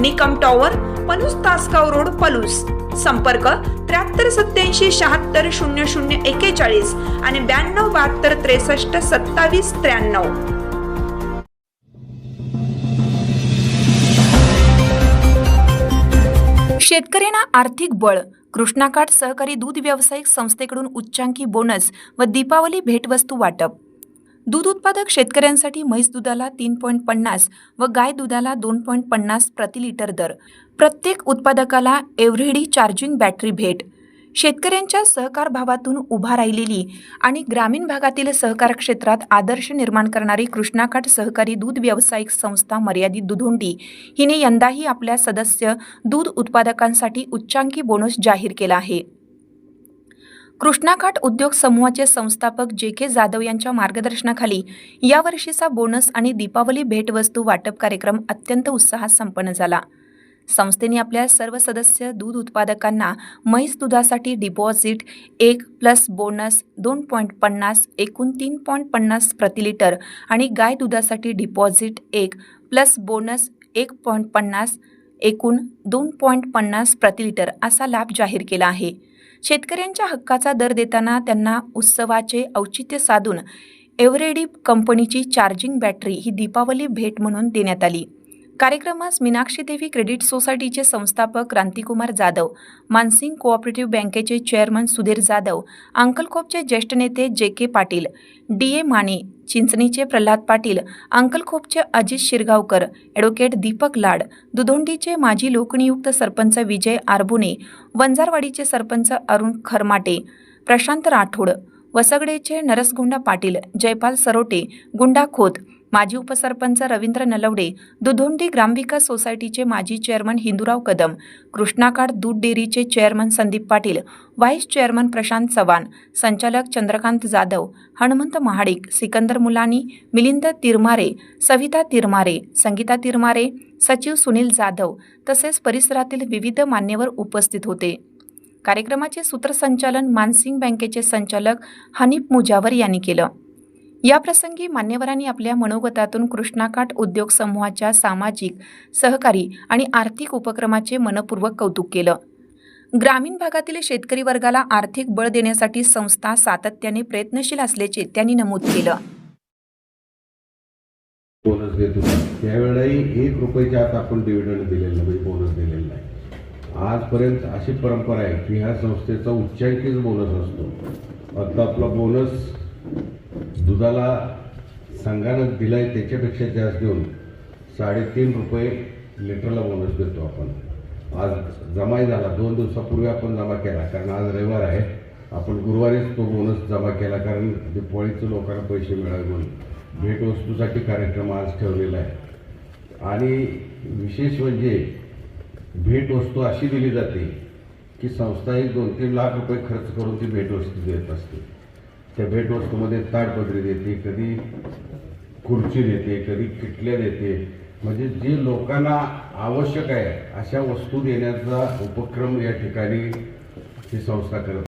Nikam tower Palus Tasgaon road Palus. संपर्क त्र्याहत्तर सत्याऐंशी शहात्तर शून्य शून्य एकेचाळीस आणि ब्याण्णव बहात्तर त्रेसष्ट सत्तावीस त्र्याण्णव. शेतकऱ्यांना आर्थिक बळ कृष्णाकाठ सहकारी दूध व्यावसायिक संस्थेकडून उच्चांकी बोनस व दीपावली भेटवस्तू वाटप. दूध उत्पादक शेतकऱ्यांसाठी म्हैस दुधाला तीन पॉईंट पन्नास व गाय दुधाला दोन पॉईंट पन्नास प्रति लिटर दर. प्रत्येक उत्पादकाला एव्हरेडी चार्जिंग बॅटरी भेट. शेतकऱ्यांच्या सहकार भावातून उभा राहिलेली आणि ग्रामीण भागातील सहकार क्षेत्रात आदर्श निर्माण करणारी कृष्णाकाठ सहकारी दूध व्यावसायिक संस्था मर्यादित दुधोंडी हिने यंदाही आपल्या सदस्य दूध उत्पादकांसाठी उच्चांकी बोनस जाहीर केला आहे. कृष्णाघाट उद्योग समूहाचे संस्थापक जे के जाधव यांच्या मार्गदर्शनाखाली यावर्षीचा बोनस आणि दीपावली भेटवस्तू वाटप कार्यक्रम अत्यंत उत्साहात संपन्न झाला. संस्थेने आपल्या सर्व सदस्य दूध उत्पादकांना म्हैस दुधासाठी डिपॉझिट एक प्लस बोनस दोन पॉईंट पन्नास एकूण तीन पॉईंट पन्नास प्रति लिटर आणि गाय दुधासाठी डिपॉझिट एक प्लस बोनस एक पॉईंट पन्नास एकूण दोन पॉईंट पन्नास प्रतिलिटर असा लाभ जाहीर केला आहे. शेतकऱ्यांच्या हक्काचा दर देताना त्यांना उत्सवाचे औचित्य साधून एव्हरेडी कंपनीची चार्जिंग बॅटरी ही दीपावली भेट म्हणून देण्यात आली. कार्यक्रमास मीनाक्षी देवी क्रेडिट सोसायटीचे संस्थापक क्रांतिकुमार जाधव मानसिंग कोऑपरेटिव्ह बँकेचे चेअरमन सुधीर जाधव अंकलखोपचे ज्येष्ठ नेते J K Patil D A Mane चिंचणीचे Pralhad Patil अंकलखोपचे अजित शिरगावकर ॲडव्होकेट दीपक लाड दुधोंडीचे माजी लोकनियुक्त सरपंच विजय आरबुने वंजारवाडीचे सरपंच अरुण खरमाटे प्रशांत राठोड वसगडेचे नरसगुंडा पाटील जयपाल सरोटे गुंडा खोत माजी उपसरपंच रवींद्र नलवडे दुधोंडी ग्रामविकास सोसायटीचे माजी चेअरमन हिंदूराव कदम कृष्णाकाठ दूध डेअरीचे chairman Sandeep Patil vice chairman Prashant Chavan संचालक चंद्रकांत जाधव हनुमंत महाडिक सिकंदर मुलानी मिलिंद तिरमारे सविता तिरमारे संगीता तिरमारे सचिव सुनील जाधव तसेच परिसरातील विविध मान्यवर उपस्थित होते. कार्यक्रमाचे सूत्रसंचालन मानसिंग बँकेचे संचालक हनीफ मुजावर यांनी केलं. याप्रसंगी मान्यवरांनी आपल्या मनोगतातून कृष्णाकाठ उद्योग समूहाच्या सामाजिक सहकारी आणि आर्थिक उपक्रमाचे मनपूर्वक कौतुक केलं. ग्रामीण भागातील शेतकरी वर्गाला आर्थिक बळ देण्यासाठी संस्था सातत्याने प्रयत्नशील असल्याचे त्यांनी नमूद केलं. बोनस देत त्यावेळेलाही एक रुपयाच्या आत आपण डिव्हिडंड दिलेलं बोनस दिलेला आजपर्यंत अशी परंपरा आहे की ह्या संस्थेचा उच्चांकीच बोनस असतो. आता आपला बोनस दुधाला संघानं दिलाय त्याच्यापेक्षा जास्त देऊन साडेतीन रुपये लिटरला बोनस देतो आपण. आज जमाही झाला दोन दिवसापूर्वी आपण जमा केला कारण आज रविवार आहे. आपण गुरुवारीच तो बोनस जमा केला कारण दिवाळीचं लोकांना पैसे मिळावे म्हणून. भेटवस्तूसाठी कार्यक्रम आज ठेवलेला आहे. आणि विशेष म्हणजे भेटवस्तू अशी दिली जाते की संस्था एक दोन तीन लाख रुपये खर्च करून ती भेटवस्तू देत असते. त्या भेटवस्तूमध्ये ताडपदरी देते कधी खुर्ची देते कधी किटल्या देते. म्हणजे जे लोकांना आवश्यक आहे अशा वस्तू देण्याचा उपक्रम या ठिकाणी ही संस्था करत